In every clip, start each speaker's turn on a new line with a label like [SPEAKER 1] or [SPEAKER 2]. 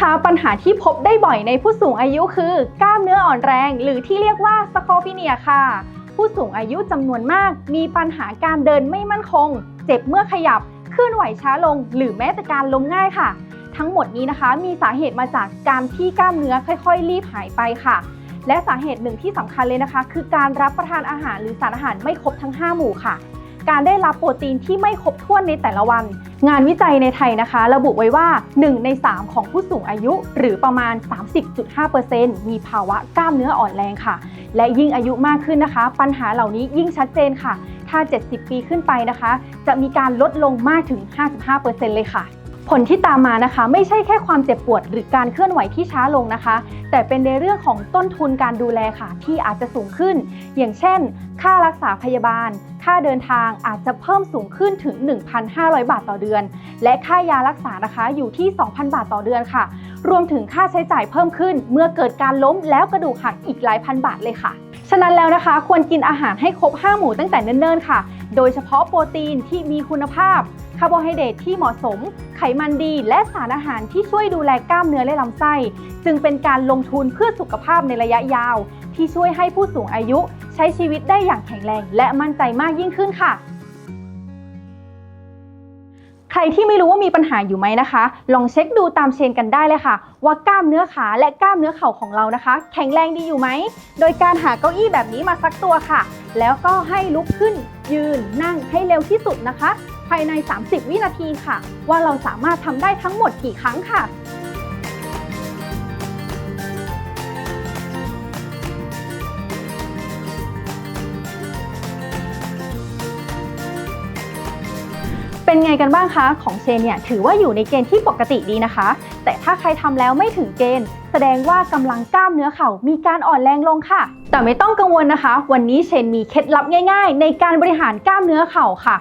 [SPEAKER 1] คะ ปัญหาที่พบได้บ่อยในผู้สูงอายุคือกล้ามเนื้ออ่อนแรง หรือที่เรียกว่าสโคฟิเนียค่ะ ผู้สูงอายุจำนวนมาก มีปัญหาการเดินไม่มั่นคง เจ็บเมื่อขยับ เคลื่อนไหวช้าลง หรือแม้แต่การล้มง่ายค่ะ ทั้งหมดนี้นะคะ มีสาเหตุมาจากการที่กล้ามเนื้อค่อย ๆ รีบหายไปค่ะ และสาเหตุหนึ่งที่สำคัญเลยนะคะ คือการรับประทานอาหารหรือสารอาหารไม่ครบทั้ง 5 หมู่ค่ะ การได้รับโปรตีนที่ไม่ครบถ้วนในแต่ละวัน งานวิจัยในไทยนะคะ ระบุไว้ว่า 1 ใน 3 ของผู้สูงอายุ หรือประมาณ 30.5%มีภาวะกล้ามเนื้ออ่อนแรงค่ะ และยิ่งอายุมากขึ้นนะคะ ปัญหาเหล่านี้ยิ่งชัดเจนค่ะ ถ้า 70 ปีขึ้นไปนะคะ จะมีการลดลงมากถึง 55%เลยค่ะ ผลที่ตามมานะคะ ไม่ใช่แค่ความเจ็บปวดหรือการเคลื่อนไหวที่ช้าลงนะคะ แต่เป็นในเรื่องของต้นทุนการดูแลค่ะ ที่อาจจะสูงขึ้น อย่างเช่น ค่ารักษาพยาบาล ค่าเดินทางอาจจะเพิ่มสูงขึ้นถึง 1,500 บาทต่อเดือน และค่ายารักษานะคะอยู่ที่ 2,000 บาทต่อเดือนค่ะ รวมถึงค่าใช้จ่ายเพิ่มขึ้น เมื่อเกิดการล้มแล้วกระดูกหักอีกหลายพันบาทเลยค่ะฉะนั้นแล้วนะคะควรกินอาหารให้ครบ 5 หมู่ตั้งแต่เนิ่นๆค่ะ โดยเฉพาะโปรตีนที่มีคุณภาพ คาร์โบไฮเดรตที่เหมาะสม ไขมันดี และสารอาหารที่ช่วยดูแลกล้ามเนื้อและลำไส้ จึงเป็นการลงทุนเพื่อสุขภาพในระยะยาว ที่ช่วยให้ผู้สูงอายุใช้ชีวิตได้อย่างแข็งแรง และมั่นใจมากยิ่งขึ้นค่ะใครที่ไม่รู้ว่ามีปัญหาอยู่ไหมนะคะ ลองเช็คดูตามเชนกันได้เลยค่ะ ว่ากล้ามเนื้อขาและกล้ามเนื้อเข่าของเรานะคะ แข็งแรงดีอยู่ไหม โดยการหาเก้าอี้แบบนี้มาสักตัวค่ะ แล้วก็ให้ลุกขึ้นยืนนั่งให้เร็วที่สุดนะคะ ภายใน 30 วินาทีค่ะ ว่าเราสามารถทำได้ทั้งหมดกี่ครั้งค่ะเป็นไงกันบ้างคะของเชนเนี่ยถือว่าอยู่ในเกณฑ์ที่ปกติดีนะคะ แต่ถ้าใครทำแล้วไม่ถึงเกณฑ์ แสดงว่ากำลังกล้ามเนื้อเข่ามีการอ่อนแรงลงค่ะ แต่ไม่ต้องกังวลนะคะ วันนี้เชนมีเคล็ดลับง่าย ๆ ในการบริหารกล้ามเนื้อเข่าค่ะ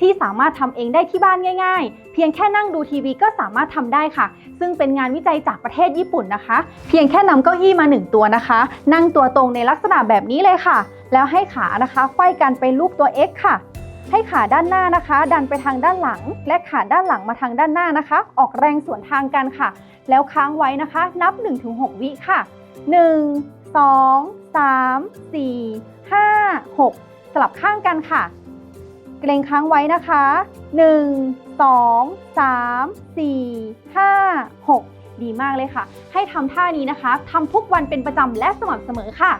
[SPEAKER 1] ที่สามารถทำเองได้ที่บ้านง่าย ๆ เพียงแค่นั่งดูทีวีก็สามารถทำได้ค่ะ ซึ่งเป็นงานวิจัยจากประเทศญี่ปุ่นนะคะ เพียงแค่นำเก้าอี้มาหนึ่งตัวนะคะ นั่งตัวตรงในลักษณะแบบนี้เลยค่ะ แล้วให้ขานะคะไขว้กันเป็นรูปตัว X ค่ะ ให้ขาด้านหน้านะคะ ดันไปทางด้านหลัง และขาด้านหลังมาทางด้านหน้านะคะ ออกแรงสวนทางกันค่ะ แล้วค้างไว้นะคะ นับ 1-6 วิค่ะ 1 2 3 4 5 6 สลับข้างกันค่ะ เกรงค้างไว้นะคะ 1 2 3 4 5 6 ดีมากเลยค่ะ ให้ทำท่านี้นะคะทำทุกวันเป็นประจำและสม่ำเสมอค่ะ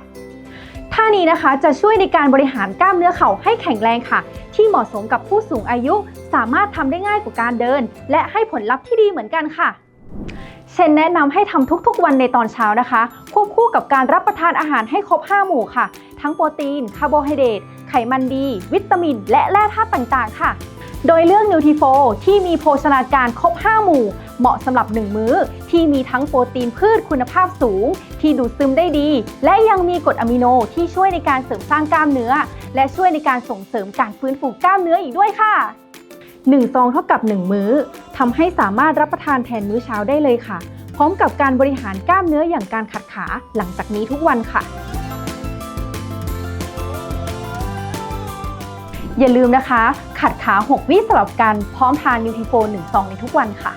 [SPEAKER 1] ท่านี้นะคะจะช่วยในการบริหารกล้ามเนื้อเข่าให้แข็งแรงค่ะ ที่เหมาะสมกับผู้สูงอายุ สามารถทำได้ง่ายกว่าการเดิน และให้ผลลัพธ์ที่ดีเหมือนกันค่ะเชนแนะนำให้ทำทุกๆ วันในตอนเช้านะคะ ควบคู่กับการรับประทานอาหารให้ครบ 5 หมู่ค่ะ ทั้งโปรตีน คาร์โบไฮเดรต ไขมันดี วิตามิน และแร่ธาตุต่างๆ ค่ะ โดยเลือกนิวทริโฟที่มีโภชนาการครบ 5 หมู่ เหมาะสำหรับ 1 มื้อ ที่มีทั้งโปรตีนพืชคุณภาพสูง ที่ดูดซึมได้ดี และยังมีกรดอะมิโนที่ช่วยในการเสริมสร้างกล้ามเนื้อ และช่วยในการส่งเสริมการฟื้นฟูกล้ามเนื้ออีกด้วยค่ะ1ซองเท่ากับ 1 มื้อทำให้สามารถรับประทานแทนมื้อเช้าได้เลยค่ะ พร้อมกับการบริหารกล้ามเนื้ออย่างการขัดขาหลังจากนี้ทุกวันค่ะ อย่าลืมนะคะ ขัดขา 6 วิสำหรับกันพร้อมทานนิวทีโฟ1ซองในทุกวันค่ะ